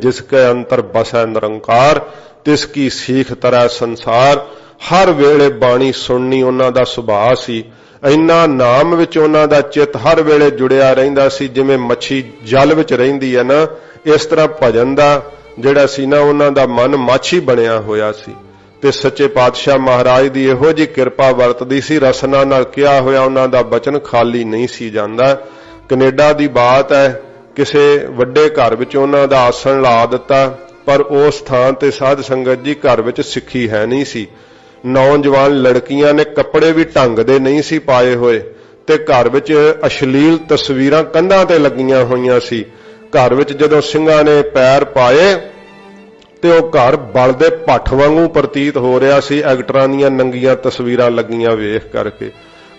ਜਿਸ ਕੈ ਅੰਤਰ ਬਸੈ ਨਿਰੰਕਾਰ, ਤਿਸ ਕੀ ਸੀਖ ਤਰੈ ਸੰਸਾਰ, ਹਰ ਵੇਲੇ ਬਾਣੀ ਸੁਣਨੀ ਉਹਨਾਂ ਦਾ ਸੁਭਾਅ ਸੀ। ਇੰਨਾ ਨਾਮ ਵਿੱਚ ਉਹਨਾਂ ਦਾ ਚਿੱਤ ਹਰ ਵੇਲੇ ਜੁੜਿਆ ਰਹਿੰਦਾ ਸੀ, ਜਿਵੇਂ ਮੱਛੀ ਜਲ ਵਿੱਚ ਰਹਿੰਦੀ ਹੈ ਨਾ, ਇਸ ਤਰ੍ਹਾਂ ਭਜਨ ਦਾ ਜਿਹੜਾ ਸੀ ਨਾ, ਉਹਨਾਂ ਦਾ ਮਨ ਮਾਛੀ ਬਣਿਆ ਹੋਇਆ ਸੀ। ਤੇ ਸੱਚੇ ਪਾਤਸ਼ਾਹ ਮਹਾਰਾਜ ਦੀ ਇਹੋ ਜੀ ਕਿਰਪਾ ਵਰਤਦੀ ਸੀ, ਰਸਨਾ ਨਾਲ ਕਿਹਾ ਹੋਇਆ ਉਹਨਾਂ ਦਾ ਬਚਨ ਖਾਲੀ ਨਹੀਂ ਸੀ ਜਾਂਦਾ। ਕੈਨੇਡਾ ਦੀ ਬਾਤ ਹੈ ਕਿਸੇ ਵੱਡੇ ਘਰ ਵਿੱਚ ਉਹਨਾਂ ਦਾ ਆਸਣ ਲਾ ਦਿੱਤਾ, ਪਰ ਉਸ ਥਾਂ ਤੇ ਸਾਧ ਸੰਗਤ ਜੀ ਘਰ ਵਿੱਚ ਸਿੱਖੀ ਹੈ ਨਹੀਂ ਸੀ। ਨੌਜਵਾਨ ਲੜਕੀਆਂ ਨੇ ਕੱਪੜੇ ਵੀ ਢੰਗ ਦੇ ਨਹੀਂ ਸੀ ਪਾਏ ਹੋਏ ਤੇ ਘਰ ਵਿੱਚ ਅਸ਼ਲੀਲ ਤਸਵੀਰਾਂ ਕੰਧਾਂ ਤੇ ਲੱਗੀਆਂ ਹੋਈਆਂ ਸੀ। ਘਰ ਵਿੱਚ ਜਦੋਂ ਸਿੰਘਾਂ ਨੇ ਪੈਰ ਪਾਏ ਤੇ ਉਹ ਘਰ ਬਲਦੇ ਭੱਠ ਵਾਂਗੂ ਪ੍ਰਤੀਤ ਹੋ ਰਿਹਾ ਸੀ, ਐਕਟਰਾਂ ਦੀਆਂ ਨੰਗੀਆਂ ਤਸਵੀਰਾਂ ਲੱਗੀਆਂ ਵੇਖ ਕਰਕੇ।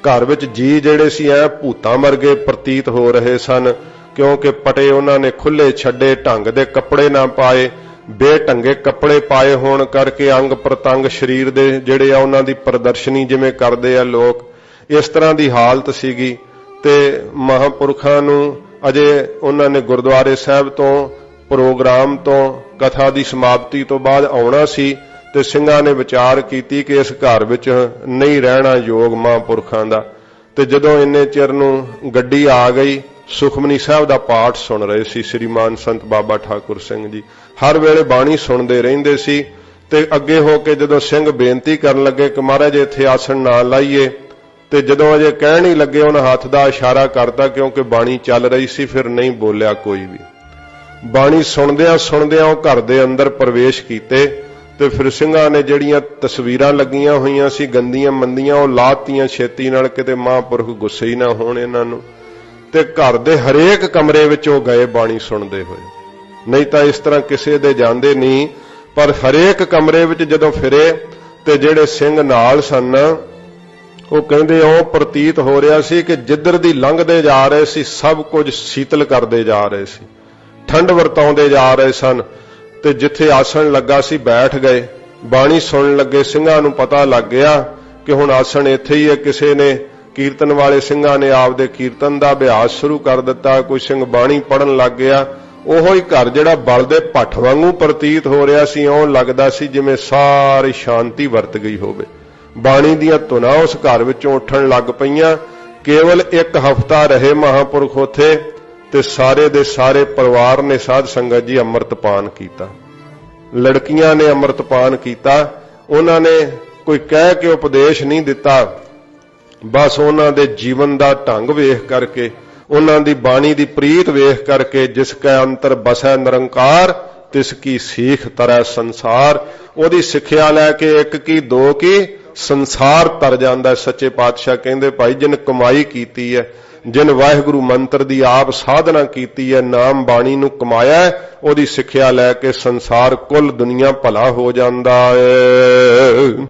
ਘਰ ਵਿੱਚ ਜੀ ਜਿਹੜੇ ਸੀ ਐ ਭੂਤਾਂ ਵਰਗੇ ਪ੍ਰਤੀਤ ਹੋ ਰਹੇ ਸਨ। ਕਿਉਂਕਿ ਪਟੇ ਉਹਨਾਂ ਨੇ ਖੁੱਲੇ ਛੱਡੇ, ਢੰਗ ਦੇ ਕੱਪੜੇ ਨਾ ਪਾਏ, ਬੇਢੰਗੇ ਕੱਪੜੇ ਪਾਏ ਹੋਣ ਕਰਕੇ ਅੰਗ ਪ੍ਰਤੰਗ ਸਰੀਰ ਦੇ ਜਿਹੜੇ ਆ ਉਹਨਾਂ ਦੀ ਪ੍ਰਦਰਸ਼ਨੀ ਜਿਵੇਂ ਕਰਦੇ ਆ ਲੋਕ, ਇਸ ਤਰ੍ਹਾਂ ਦੀ ਹਾਲਤ ਸੀਗੀ ਤੇ ਮਹਾਪੁਰਖਾਂ ਨੂੰ ਅਜੇ ਉਹਨਾਂ ਨੇ ਗੁਰਦੁਆਰੇ ਸਾਹਿਬ ਤੋਂ, ਪ੍ਰੋਗਰਾਮ ਤੋਂ, ਕਥਾ ਦੀ ਸਮਾਪਤੀ ਤੋਂ ਬਾਅਦ ਆਉਣਾ ਸੀ ਤੇ ਸਿੰਘਾਂ ਨੇ ਵਿਚਾਰ ਕੀਤੀ ਕਿ ਇਸ ਘਰ ਵਿੱਚ ਨਹੀਂ ਰਹਿਣਾ ਯੋਗ ਮਹਾਂਪੁਰਖਾਂ ਦਾ। ਤੇ ਜਦੋਂ ਇੰਨੇ ਚਿਰ ਨੂੰ ਗੱਡੀ ਆ ਗਈ ਸੁਖਮਨੀ ਸਾਹਿਬ ਦਾ ਪਾਠ ਸੁਣ ਰਹੇ ਸੀ ਸ੍ਰੀਮਾਨ ਸੰਤ ਬਾਬਾ ਠਾਕੁਰ ਸਿੰਘ ਜੀ। ਹਰ ਵੇਲੇ ਬਾਣੀ ਸੁਣਦੇ ਰਹਿੰਦੇ ਸੀ ਤੇ ਅੱਗੇ ਹੋ ਕੇ ਜਦੋਂ ਸਿੰਘ ਬੇਨਤੀ ਕਰਨ ਲੱਗੇ ਕਿ ਮਹਾਰਾਜ ਇੱਥੇ ਆਸਣ ਨਾ ਲਾਈਏ ਤੇ ਜਦੋਂ ਅਜੇ ਕਹਿਣ ਹੀ ਲੱਗੇ ਉਹਨਾਂ ਹੱਥ ਦਾ ਇਸ਼ਾਰਾ ਕਰਤਾ ਕਿਉਂਕਿ ਬਾਣੀ ਚੱਲ ਰਹੀ ਸੀ, ਫਿਰ ਨਹੀਂ ਬੋਲਿਆ ਕੋਈ ਵੀ। ਬਾਣੀ ਸੁਣਦਿਆਂ ਸੁਣਦਿਆਂ ਉਹ ਘਰ ਦੇ ਅੰਦਰ ਪ੍ਰਵੇਸ਼ ਕੀਤੇ ਤੇ ਫਿਰ ਸਿੰਘਾਂ ਨੇ ਜਿਹੜੀਆਂ ਤਸਵੀਰਾਂ ਲੱਗੀਆਂ ਹੋਈਆਂ ਸੀ, ਗੰਦੀਆਂ ਮੰਦੀਆਂ, ਉਹ ਲਾਤੀਆਂ ਛੇਤੀ ਨਾਲ ਕਿਤੇ ਮਹਾਂਪੁਰਖ ਗੁੱਸੇ ਹੀ ਨਾ ਹੋਣ ਇਹਨਾਂ ਨੂੰ। ਤੇ ਘਰ ਦੇ ਹਰੇਕ ਕਮਰੇ ਵਿੱਚ ਉਹ ਗਏ ਬਾਣੀ ਸੁਣਦੇ ਹੋਏ। ਨਹੀਂ ਤਾਂ ਇਸ ਤਰ੍ਹਾਂ ਕਿਸੇ ਦੇ ਜਾਂਦੇ ਨਹੀਂ, ਪਰ ਹਰੇਕ ਕਮਰੇ ਵਿੱਚ ਜਦੋਂ ਫਿਰੇ ਤੇ ਜਿਹੜੇ ਸਿੰਘ ਨਾਲ ਸਨ, ਉਹ ਕਹਿੰਦੇ, ਉਹ ਪ੍ਰਤੀਤ ਹੋ ਰਿਹਾ ਸੀ ਕਿ ਜਿੱਧਰ ਦੀ ਲੰਘਦੇ ਜਾ ਰਹੇ ਸੀ, ਸਭ ਕੁਝ ਸ਼ੀਤਲ ਕਰਦੇ ਜਾ ਰਹੇ ਸੀ। ਠੰਡ ਵਰਤਾਉਂਦੇ ਜਾ ਰਹੇ ਸਨ ਤੇ ਜਿੱਥੇ ਆਸਣ ਲੱਗਾ ਸੀ, ਬੈਠ ਗਏ। ਬਾਣੀ ਸੁਣਨ ਲੱਗੇ, ਸਿੰਘਾਂ ਨੂੰ ਪਤਾ ਲੱਗ ਗਿਆ ਕਿ ਹੁਣ ਆਸਣ ਇੱਥੇ ਹੀ ਹੈ, ਕਿਸੇ ਨੇ ਕੀਰਤਨ ਵਾਲੇ ਸਿੰਘਾਂ ਨੇ ਆਪਦੇ ਕੀਰਤਨ ਦਾ ਅਭਿਆਸ ਸ਼ੁਰੂ ਕਰ ਦਿੱਤਾ। ਕੋਈ ਸਿੰਘ ਬਾਣੀ ਪੜਨ ਲੱਗ ਗਿਆ। ਉਹੋ ਹੀ ਘਰ ਜਿਹੜਾ ਬਲਦੇ ਪੱਠ ਵਾਂਗੂ ਪ੍ਰਤੀਤ ਹੋ ਰਿਹਾ ਸੀ ਉਹ ਲੱਗਦਾ ਸੀ ਜਿਵੇਂ ਸਾਰੀ ਸ਼ਾਂਤੀ ਵਰਤ ਗਈ ਹੋਵੇ। ਬਾਣੀ ਦੀਆਂ ਧੁਨਾਂ ਉਸ ਘਰ ਵਿੱਚੋਂ ਉੱਠਣ ਲੱਗ ਪਈਆਂ। ਕੇਵਲ ਇੱਕ ਹਫ਼ਤਾ ਰਹੇ ਮਹਾਪੁਰਖ ਉਥੇ ਤੇ ਸਾਰੇ ਦੇ ਸਾਰੇ ਪਰਿਵਾਰ ਨੇ ਸਾਧ ਸੰਗਤ ਜੀ ਅੰਮ੍ਰਿਤਪਾਨ ਕੀਤਾ। ਲੜਕੀਆਂ ਨੇ ਅੰਮ੍ਰਿਤਪਾਨ ਕੀਤਾ। ਉਹਨਾਂ ਨੇ ਕੋਈ ਕਹਿ ਕੇ ਉਪਦੇਸ਼ ਨਹੀਂ ਦਿੱਤਾ। ਬਸ ਉਹਨਾਂ ਦੇ ਜੀਵਨ ਦਾ ਢੰਗ ਵੇਖ ਕਰਕੇ, ਉਹਨਾਂ ਦੀ ਬਾਣੀ ਦੀ ਪ੍ਰੀਤ ਵੇਖ ਕਰਕੇ ਜਿਸ ਕੈ ਅੰਤਰ ਬਸੈ ਨਿਰੰਕਾਰ, ਤਿਸ ਕੀ ਸੀਖ ਤਰੈ ਸੰਸਾਰ। ਉਹਦੀ ਸਿੱਖਿਆ ਲੈ ਕੇ ਇੱਕ ਕੀ ਦੋ ਕੀ ਸੰਸਾਰ ਤਰ ਜਾਂਦਾ ਸੱਚੇ ਪਾਤਸ਼ਾਹ ਕਹਿੰਦੇ, ਭਾਈ, ਜਿਨ ਕਮਾਈ ਕੀਤੀ ਹੈ, ਜਿਨ ਵਾਹਿਗੁਰੂ ਮੰਤਰ ਦੀ ਆਪ ਸਾਧਨਾ ਕੀਤੀ ਹੈ, ਨਾਮ ਬਾਣੀ ਨੂੰ ਕਮਾਇਆ ਉਹਦੀ ਸਿੱਖਿਆ ਲੈ ਕੇ ਸੰਸਾਰ ਕੁੱਲ ਦੁਨੀਆ ਭਲਾ ਹੋ ਜਾਂਦਾ ਹੈ।